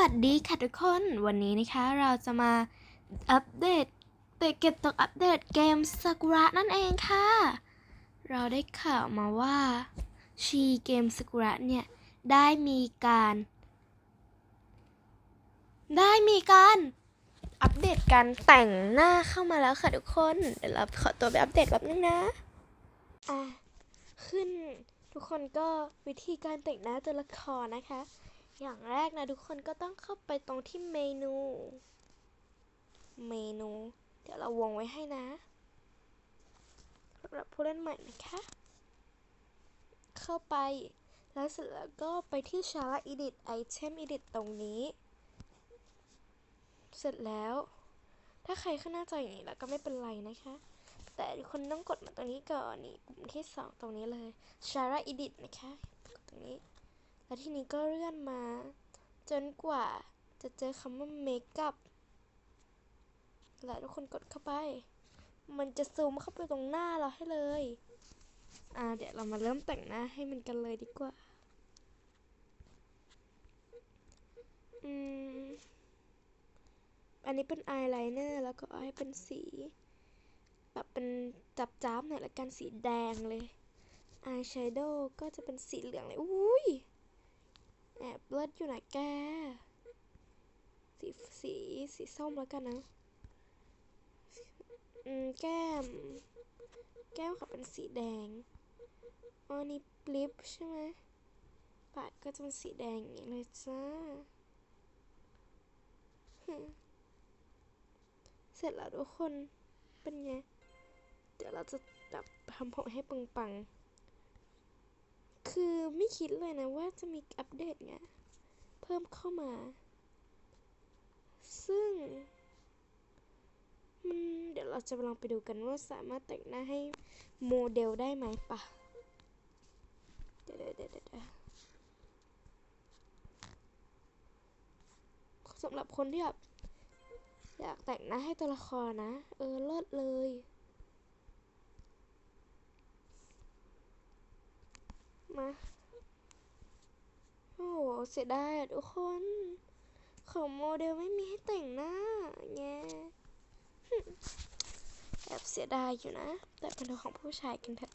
วัสดีค่ะทุกคน วันนี้นะคะเราจะมาอัปเดตเตะเก็บตกอัปเดตเกมซากุระนั่นเองค่ะ เราได้ข่าวมาว่าชีเกมซากุระเนี่ย ได้มีการ ได้มีการอัปเดตการแต่งหน้าเข้ามาแล้วค่ะทุกคน เดี๋ยวเราขอตัวไปอัปเดตแป๊บนึงนะอะขึ้นทุกคนก็วิธีการแต่งหน้าตัวละครนะคะ อย่างแรกนะทุกคนก็ต้องเข้าไปตรงที่เมนู เมนู เดี๋ยวเราวงไว้ให้นะสำหรับผู้เล่นใหม่นะคะ เข้าไป แล้วเสร็จแล้วก็ไปที่ชาร์ Edit Item Edit ตรงนี้ เสร็จแล้ว ถ้าใครขึ้นหน้าจออย่างนี้แล้วก็ไม่เป็นไรนะคะ แต่ทุกคนต้องกดมาตรงนี้ก่อนนี่ปุ่มที่สองตรงนี้เลยชาร์ Edit นะคะ กดตรงนี้ แล้วทีนี้ก็เลื่อนมา จนกว่าจะเจอคำว่าเมคอัพแล้วทุกคนกดเข้าไป มันจะซูมเข้าไปตรงหน้าเราให้เลย อ่า เดี๋ยวเรามาเริ่มแต่งหน้าให้มันกันเลยดีกว่า อืม อันนี้เป็นอายไลเนอร์แล้วก็เอาให้เป็นสี แบบเป็นจับๆหน่อยละกันสีแดงเลย อายแชโดว์ก็จะเป็นสีเหลืองเลย อุ้ย แอบเลิศอยู่นะแก สีสีสีส้มแล้วกันนะ อืม แก้ม แก้มขอเป็นสีแดงอ๋อนี่ลิปใช่ไหมปากก็จะเป็นสีแดงอย่างนี้เลยจ้า เสร็จแล้วทุกคน เป็นไง เดี๋ยวเราจะแบบทำผมให้ปังๆ คือไม่คิดเลยนะว่าจะมีอัปเดตไงเพิ่มเข้ามา ซึ่งเดี๋ยวเราจะลองไปดูกันว่าสามารถแต่งหน้าให้โมเดลได้ไหมปะเดี๋ยวเดี๋ยวเดี๋ยวสำหรับคนที่แบบอยากแต่งหน้าให้ตัวละครนะ เออเลิศเลย มา โอ้โหเสียดายอะทุกคน ของโมเดลไม่มีให้แต่งหน้าแงหึแอบเสียดายอยู่นะ แต่เป็นของผู้ชายกันเถอะ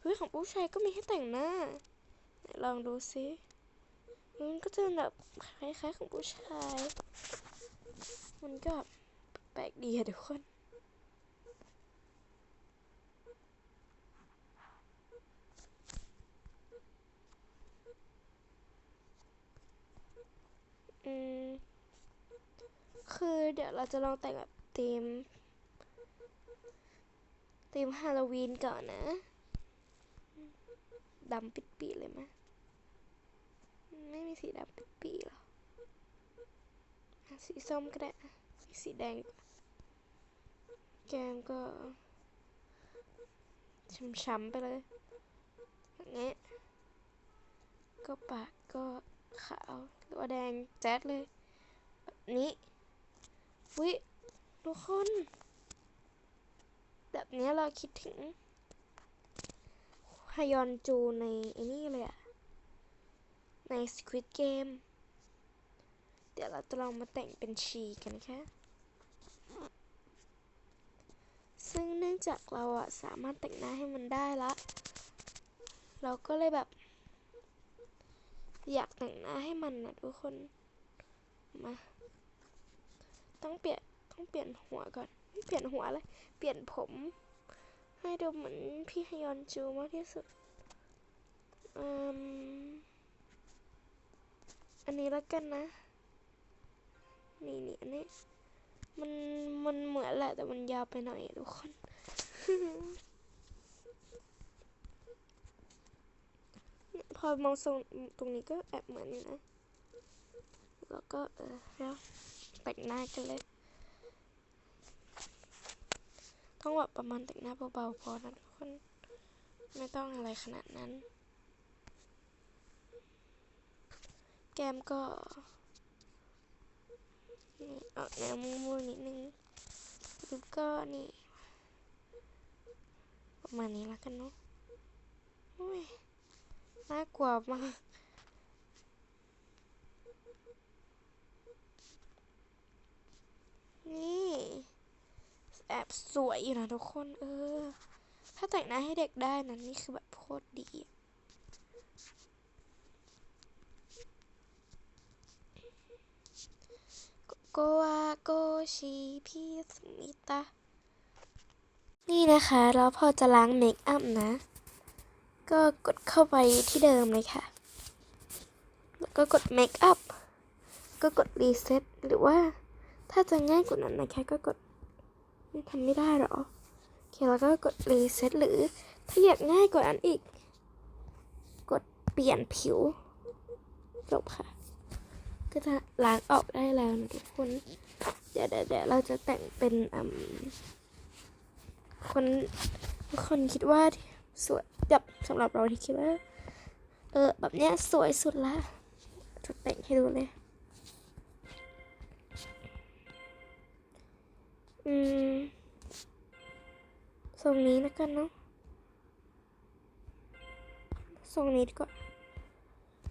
เฮ้ยของผู้ชายก็มีให้แต่งหน้า ลองดูซิมันก็จะแบบคล้ายๆของผู้ชาย มันก็แบบแปลกดีอะทุกคน อืมคือเดี๋ยวเราจะลองแต่งแบบธีมธีมฮาโลวีนก่อนนะดำปิดปีเลยไหมไม่มีสีดำปิดปีหรอสีส้มก็ได้สีสีแดง แก้มก็ช้ำๆไปเลยอย่างเงี้ยก็ปากก็ ขาวหรือว่าแดงแจ๊ดเลยแบบนี้วิทุกคน แบบนี้เราคิดถึงฮยอนจูในไอ้นี่เลยอะใน Squid Game เดี๋ยวเราจะลองมาแต่งเป็นชีกันค่ะซึ่งเนื่องจากเราอะสามารถแต่งหน้าให้มันได้ละ เราก็เลยแบบ อยากแต่งหน้าให้มันนะทุกคน มา ต้องเปลี่ยน ต้องเปลี่ยนหัวก่อน เปลี่ยนหัวเลย เปลี่ยนผม ให้ดูเหมือนพี่ฮยอนจูมากที่สุดออันนี้แล้วกันนะ นี่นี่อันนี้ มัน มันเหมือนแหละแต่มันยาวไปหน่อยทุกคน พอมองทรงตรงนี้ก็แอบเหมือนอยู่นะ แล้วก็เออแล้วแต่งหน้ากันเลย ต้องแบบประมาณแต่งหน้าเบาๆพอนะทุกคน ไม่ต้องอะไรขนาดนั้น แก้มก็นี่ออกแนวม่วงๆนิดนึงลิปก็นี่ ประมาณนี้แล้วกันเนาะ น่ากลัวมากนี่แอบสวยอยู่นะทุกคนเออ ถ้าแต่งหน้าให้เด็กได้นะนี่คือแบบโคตรดีโกวาโกชิพี่สมิตานี่นะคะแล้วพอจะล้างเมคอัพนะ ก็กดเข้าไปที่เดิมเลยค่ะ แล้วก็กดเมคอัพก็กดรีเซ็ตหรือว่าถ้าจะง่ายกว่านั้นนะคะก็กดไม่ทำไม่ได้หรอ โอเค แล้วก็กดรีเซ็ตหรือถ้าอยากง่ายกว่านั้นอีก กดเปลี่ยนผิว จบค่ะ ก็จะล้างออกได้แล้วนะทุกคน เดี๋ยวเดี๋ยวเดี๋ยวเราจะแต่งเป็นอืมคนคนคิดว่าสวย แบบสำหรับเราที่คิดว่า เออ แบบเนี้ยสวยสุดละจะแต่งให้ดูเลย อืมทรงนี้แล้วกันเนาะทรงนี้ดีกว่า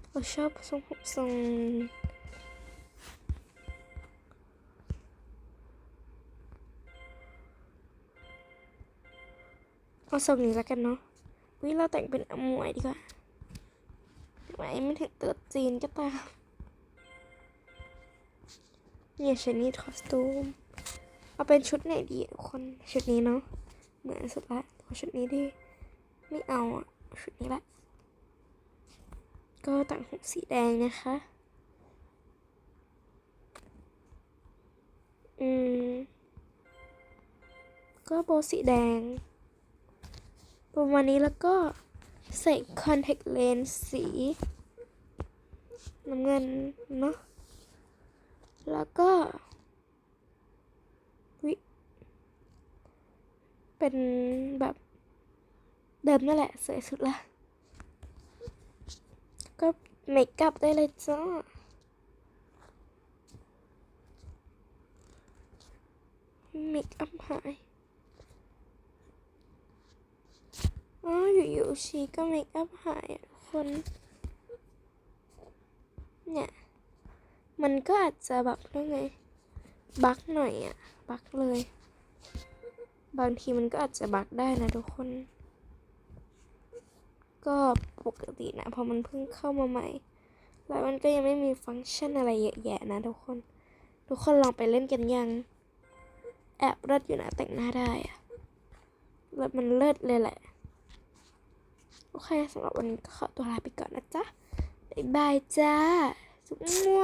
เราชอบทรงผมทรงเอาทรงนี้แล้วกันเนาะ วิเราแต่งเป็นอมวยดีกว่าไหมไม่ถึงเติร์ดจีนก็ตามเนี่ยชนิดคอสตูม เอาเป็นชุดไหนดีทุกคน ชุดนี้เนาะ เหมือนสุดละชุดนี้ดีไม่เอาอะชุดนี้ละก็ต่างหูสีแดงนะคะ อืม ก็โบสีแดง ประมาณนี้แล้วก็ใส่คอนแทคเลนส์สีน้ำเงินเนาะแล้วก็วิเป็นแบบเดิมนั่นแหละสวยสุดละก็เมคอัพได้เลยจ้าเมคอัพหาย อยู่ๆชีก็เมคอัพหายทุกคน เนี่ย มันก็อาจจะแบบเรื่องไง บั๊กหน่อยอะบั๊กเลย บางทีมันก็อาจจะบั๊กได้นะทุกคน ก็ปกตินะพราะมันเพิ่งเข้ามาใหม่ แล้วมันก็ยังไม่มีฟังก์ชันอะไรเยอะแยะนะทุกคน ทุกคนลองไปเล่นกันยัง แอบเลิศอยู่นะแต่งหน้าได้อะแล้วมันเลิศเลยแหละ เคสำหรับวันนี้ก็ขอตัวลาไปก่อนนะจ๊ะ บ๊ายบายจ้าจุ๊บมั่ว